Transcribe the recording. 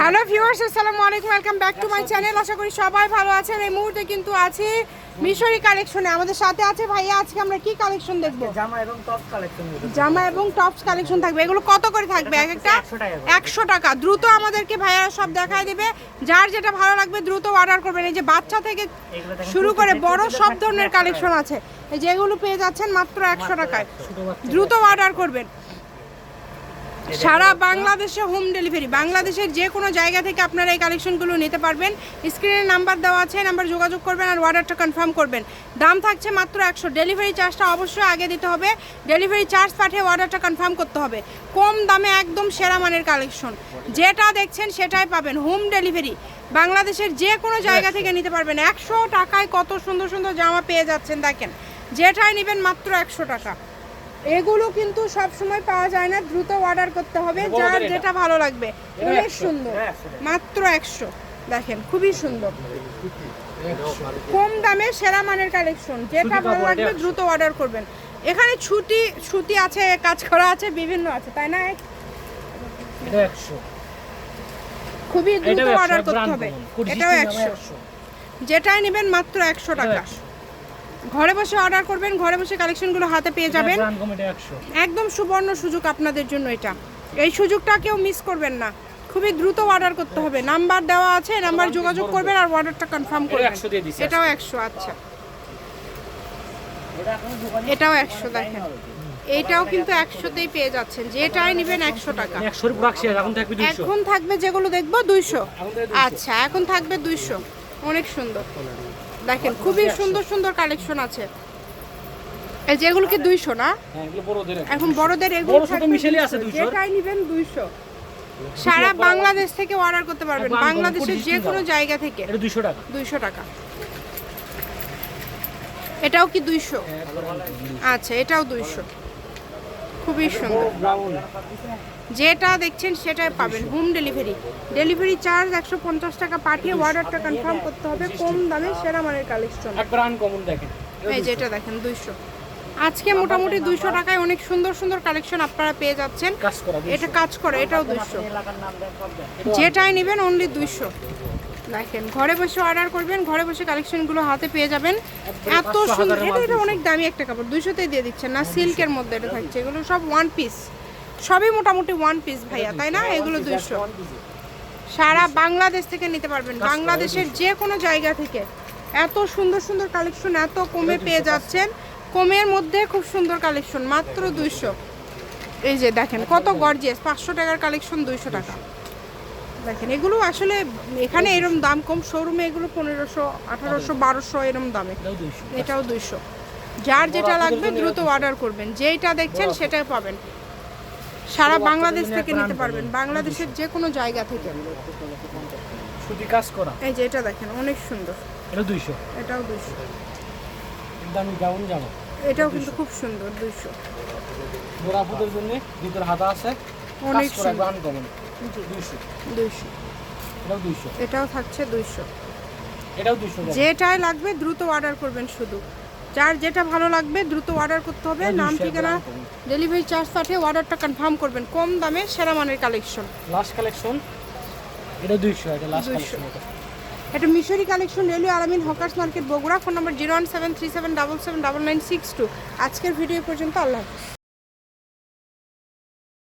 Hello viewers আসসালামু আলাইকুম welcome back to my channel আশা করি সবাই ভালো আছেন। এই মুহূর্তে কিন্তু আছি মিশরি কালেকশনে আমাদের সাথে আছে ভাইয়া আজকে আমরা কি কালেকশন দেখব? জামা এবং টপ কালেকশন জামা এবং টপস কালেকশন থাকবে। এগুলো কত করে থাকবে? এক একটা 100 টাকা দ্রুত আমাদেরকে ভাইয়া সব দেখায় দেবে। যার যেটা ভালো লাগবে দ্রুত অর্ডার করবেন। এই যে বাচ্চা থেকে শুরু করে বড় সব ধরনের কালেকশন আছে। এই যে এগুলো পেয়ে যাচ্ছেন মাত্র একশো টাকায়। দ্রুত অর্ডার করবেন। সারা বাংলাদেশে হোম ডেলিভারি বাংলাদেশের যে কোনো জায়গা থেকে আপনারা এই কালেকশনগুলো নিতে পারবেন। স্ক্রিনে নাম্বার দেওয়া আছে নাম্বার যোগাযোগ করবেন আর অর্ডারটা কনফার্ম করবেন। দাম থাকছে মাত্র একশো। ডেলিভারি চার্জটা অবশ্যই আগে দিতে হবে। ডেলিভারি চার্জ পাঠিয়ে অর্ডারটা কনফার্ম করতে হবে। কম দামে একদম সেরা মানের কালেকশন যেটা দেখছেন সেটাই পাবেন। হোম ডেলিভারি বাংলাদেশের যে কোনো জায়গা থেকে নিতে পারবেন। একশো টাকায় কত সুন্দর সুন্দর জামা পেয়ে যাচ্ছেন দেখেন। যেটাই নেবেন মাত্র একশো টাকা। এগুলো কিন্তু সব সময় পাওয়া যায় না দ্রুত অর্ডার করতে হবে যার যেটা ভালো লাগবে। অনেক সুন্দর। মাত্র একশো। দেখেন খুবই সুন্দর। কম দামে সেরা মানের কালেকশন যেটা ভালো লাগবে দ্রুত অর্ডার করবেন। এখানে ছুটি ছুটি আছে কাজ করা আছে বিভিন্ন আছে তাই না? এটা 100 খুবই দ্রুত অর্ডার করতে হবে। এটাও একশো। যেটাই নেবেন মাত্র একশো টাকা। ঘরে বসে অর্ডার করবেন ঘরে বসে কালেকশনগুলো হাতে পেয়ে যাবেন। ব্র্যান্ড কম এটা 100 একদম সুবর্ণ সুযোগ আপনাদের জন্য এটা। এই সুযোগটা কেউ মিস করবেন না। খুবই দ্রুত অর্ডার করতে হবে। নাম্বার দেওয়া আছে নাম্বার যোগাযোগ করবেন আর অর্ডারটা কনফার্ম করবেন। 100 এটাও একশো আচ্ছা। এটাও একশো দেখেন। এটাও কিন্তু একশোতেই পেয়ে যাচ্ছেন। যেটাই নেবেন একশো টাকা। 100 এর পুরো এখন থাকবে 200 এখন থাকবে যেগুলো দেখব দুইশো। 200 আচ্ছা এখন থাকবে দুইশো। অনেক সুন্দর। দেখেন খুবই সুন্দর সুন্দর কালেকশন আছে। এই যেগুলো কি দুইশো না? হ্যাঁ এগুলো বড়দের এখন বড়দের এগুলো বড় ছোট মিশেলি মিশেলই 200, আছে 200 যেটাই নেবেন দুইশো। সারা বাংলাদেশ থেকে অর্ডার করতে পারবেন। বাংলাদেশের যে কোনো জায়গা থেকে। এটা 200 টাকা। দুইশো টাকা। এটাও কি দুইশো? আচ্ছা এটাও দুইশো। খুবই সুন্দর। যেটা দেখছেন সেটাই পাবেন। Home delivery. ডেলিভারি চার্জ একশো পঞ্চাশ টাকা পাঠিয়ে অর্ডারটা কনফার্ম করতে হবে। কম দামে সেরা মানের কালেকশন। এই যে এটা দেখেন দুইশো। আজকে মোটামুটি দুইশো টাকায় অনেক সুন্দর সুন্দর কালেকশন আপনারা পেয়ে যাচ্ছেন। এটা কাজ করে এটাও দুইশো। যেটাই নেবেন অনলি দুইশো। দেখেন ঘরে বসে অর্ডার করবেন ঘরে বসে কালেকশনগুলো হাতে পেয়ে যাবেন। এত সুন্দর এটা এটা অনেক দামি একটা কাপড় দুইশোতেই দিয়ে দিচ্ছেন না? সিল্কের মধ্যে এটা থাকছে। এগুলো সব ওয়ান পিস সবই মোটামুটি ওয়ান পিস ভাইয়া তাই না? এগুলো দুইশো। সারা বাংলাদেশ থেকে নিতে পারবেন। বাংলাদেশের যে কোনো জায়গা থেকে। এত সুন্দর সুন্দর কালেকশন এত কমে পেয়ে যাচ্ছেন। কমের মধ্যে খুব সুন্দর কালেকশন মাত্র দুইশো। এই যে দেখেন কত গর্জিয়াস পাঁচশো টাকার কালেকশন দুইশো টাকা। দেখেন এগুলো আসলে এখানে এরম দাম কম শোরুমে এগুলো পনেরোশো আঠারোশো বারোশো এরম দামে। এটাও 200 দুইশো। যার যেটা লাগবে দ্রুত অর্ডার করবেন। যেইটা দেখছেন সেটাই পাবেন। সারা বাংলাদেশ থেকে নিতে পারবেন। বাংলাদেশের যে কোনো জায়গা থেকে। সুতি কাজ করা। এই যে এটা দেখেন অনেক সুন্দর। এটা 200 এটাও দুইশো। জামা এটাও কিন্তু খুব সুন্দর দুইশো। গোরাপুদের জন্য ভিতরে হাতা আছে। অনেক সুন্দর। ব্র্যান্ড কমন 200 দুইশো। এটাও 200 এটাও থাকছে দুইশো। এটাও 200 যেটাই লাগবে দ্রুত অর্ডার করবেন শুধু। যার যেটা ভালো লাগবে দ্রুত অর্ডার করতে হবে। নাম ঠিকানা ডেলিভারি চার্জ পাঠিয়ে অর্ডারটা কনফার্ম করবেন। কম দামে সেরা মানের কালেকশন লাস্ট কালেকশন এটা 200 এটা লাস্ট কালেকশন এটা। Mishri collection railway Alamin hawkers market Bogura. Phone number zero one seven three seven double seven double nine six two. আজকের ভিডিও পর্যন্ত আল্লাহ হাফিজ।